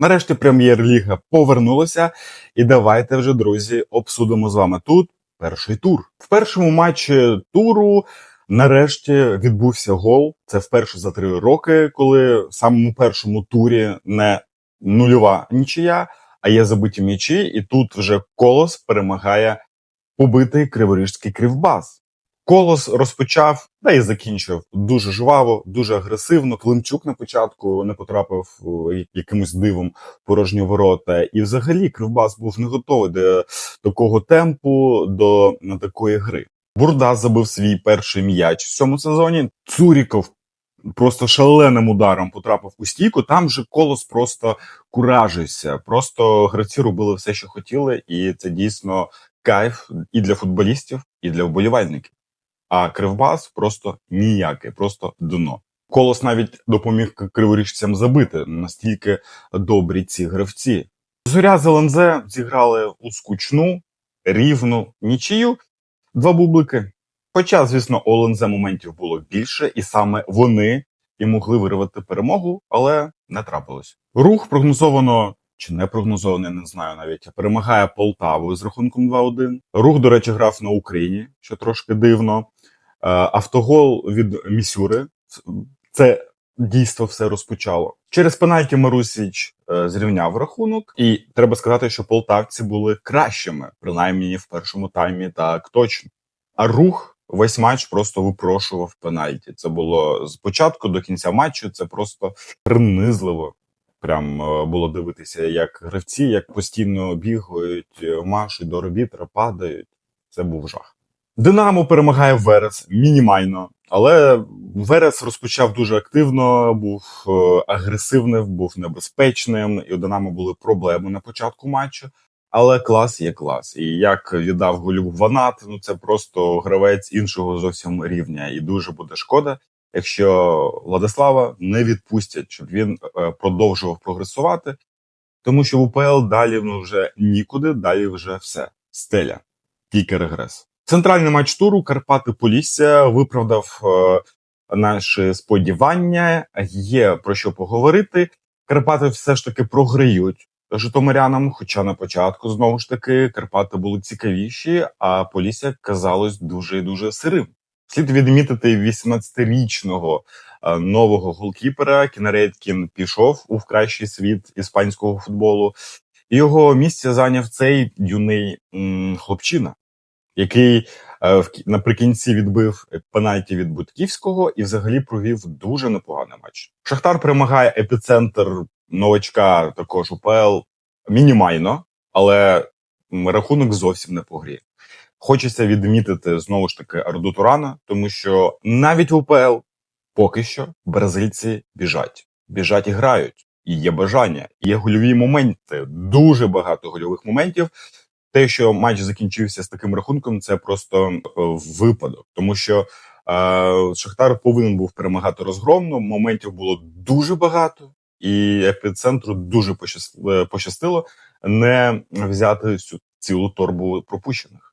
Нарешті прем'єр-ліга повернулася, і давайте вже, друзі, обсудимо з вами тут перший тур. В першому матчі туру нарешті відбувся гол. Це вперше за три роки, коли в самому першому турі не нульова нічия, а є забиті м'ячі, і тут вже колос перемагає побитий криворіжський кривбас. Колос розпочав та і закінчив дуже жваво, дуже агресивно. Климчук на початку не потрапив е, якимось дивом порожні ворота. І взагалі Кривбас був не готовий до такого темпу, до такої гри. Бурда забив свій перший м'яч в цьому сезоні. Цуріков просто шаленим ударом потрапив у стійку. Там же колос просто куражився. Просто гравці робили все, що хотіли, і це дійсно кайф і для футболістів, і для вболівальників. А Кривбас просто ніякий, просто дно. Колос навіть допоміг криворіжцям забити настільки добрі ці гравці. Зоря з ЛНЗ зіграли у скучну, рівну нічию. Два бублики. Хоча, звісно, у ЛНЗ моментів було більше, і саме вони і могли вирвати перемогу, але не трапилось. Рух прогнозовано чи не прогнозовано, я не знаю навіть. Перемагає Полтаву з рахунком 2-1. Рух, до речі, грав на Україні, що трошки дивно. Е, Автогол від Місюри. Це дійство все розпочало. Через пенальті Марусіч е, зрівняв рахунок, і треба сказати, що полтавці були кращими, принаймні в першому таймі, так точно. А рух весь матч просто випрошував пенальті. Це було з початку до кінця матчу. Це просто принизливо. Прям е, було дивитися, як гравці, як постійно бігають, е, машуть до робітра, падають. Це був жах. Динамо перемагає Верес мінімально, але Верес розпочав дуже активно, був е, агресивним, був небезпечним, і у Динамо були проблеми на початку матчу. Але клас є клас. І як віддав голів Ванат, ну це просто гравець іншого зовсім рівня. І дуже буде шкода, якщо Владислава не відпустять, щоб він е, продовжував прогресувати, тому що в УПЛ далі ну вже нікуди, далі вже все. Стеля, тільки регрес. Центральний матч туру Карпати Полісся виправдав е, наші сподівання. Є про що поговорити. Карпати все ж таки програють житомирянам. Хоча на початку знову ж таки Карпати були цікавіші, а Полісся казалось дуже і дуже сирим. Слід відмітити 18-річного е, нового голкіпера. Кінередкін пішов у кращий світ іспанського футболу, його місце зайняв цей юний м, хлопчина, який е, наприкінці відбив пенальті від Бутківського і взагалі провів дуже непоганий матч. Шахтар перемагає епіцентр новачка, також УПЛ мінімально, але рахунок зовсім не по грі. Хочеться відмітити знову ж таки Арду Турана, тому що навіть в УПЛ поки що бразильці біжать, біжать і грають, і є бажання, і є гольові моменти, дуже багато гольових моментів. Те, що матч закінчився з таким рахунком, це просто е, випадок, тому що е, Шахтар повинен був перемагати розгромно. Моментів було дуже багато, і епіцентру дуже е, пощастило не взяти всю цілу торбу пропущених.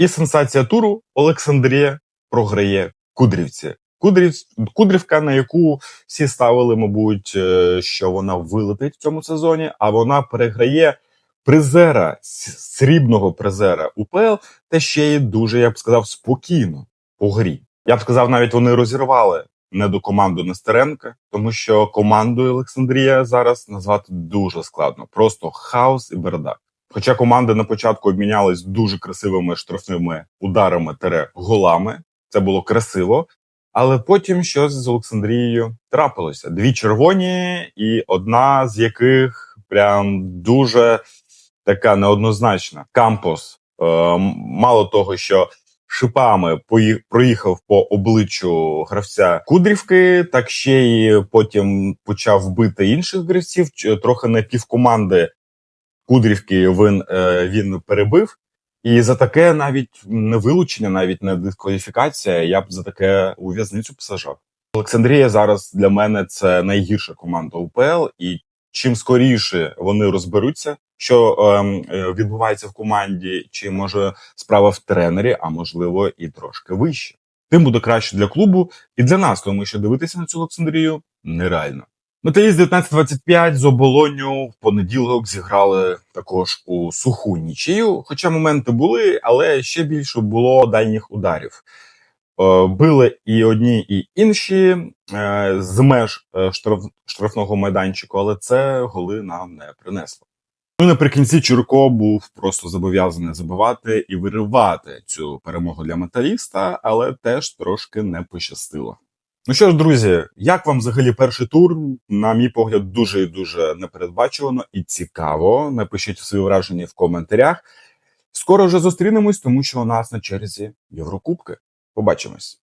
І сенсація туру Олександрія програє Кудрівці. Кудрів, Кудрівка, на яку всі ставили, мабуть, е, що вона вилетить в цьому сезоні, а вона переграє призера, срібного призера УПЛ, та ще й дуже, я б сказав, спокійно по грі. Я б сказав, навіть вони розірвали не до команду Нестеренка, тому що командою Олександрія зараз назвати дуже складно. Просто хаос і бардак. Хоча команди на початку обмінялись дуже красивими штрафними ударами тере голами, це було красиво. Але потім щось з Олександрією трапилося. Дві червоні, і одна з яких прям дуже така неоднозначна. Кампос, е, мало того, що шипами проїхав по обличчю гравця Кудрівки, так ще й потім почав бити інших гравців. Трохи на півкоманди Кудрівки він, е, він перебив. І за таке навіть не вилучення, навіть не дискваліфікація. Я б за таке у в'язницю б сажав. Олександрія зараз для мене це найгірша команда УПЛ, і чим скоріше вони розберуться, що ем, е, відбувається в команді, чи може справа в тренері, а можливо і трошки вище. Тим буде краще для клубу і для нас, тому що дивитися на цю Олександрію нереально. Металіст 1925 з оболонню в понеділок зіграли також у суху нічию. Хоча моменти були, але ще більше було дальніх ударів. Е, Били і одні, і інші е, з меж е, штраф, штрафного майданчику, але це голи нам не принесло. Ну, наприкінці Чурко був просто зобов'язаний забивати і виривати цю перемогу для металіста, але теж трошки не пощастило. Ну що ж, друзі, як вам взагалі перший тур? На мій погляд, дуже і дуже непередбачувано і цікаво. Напишіть свої враження в коментарях. Скоро вже зустрінемось, тому що у нас на черзі Єврокубки. Побачимось.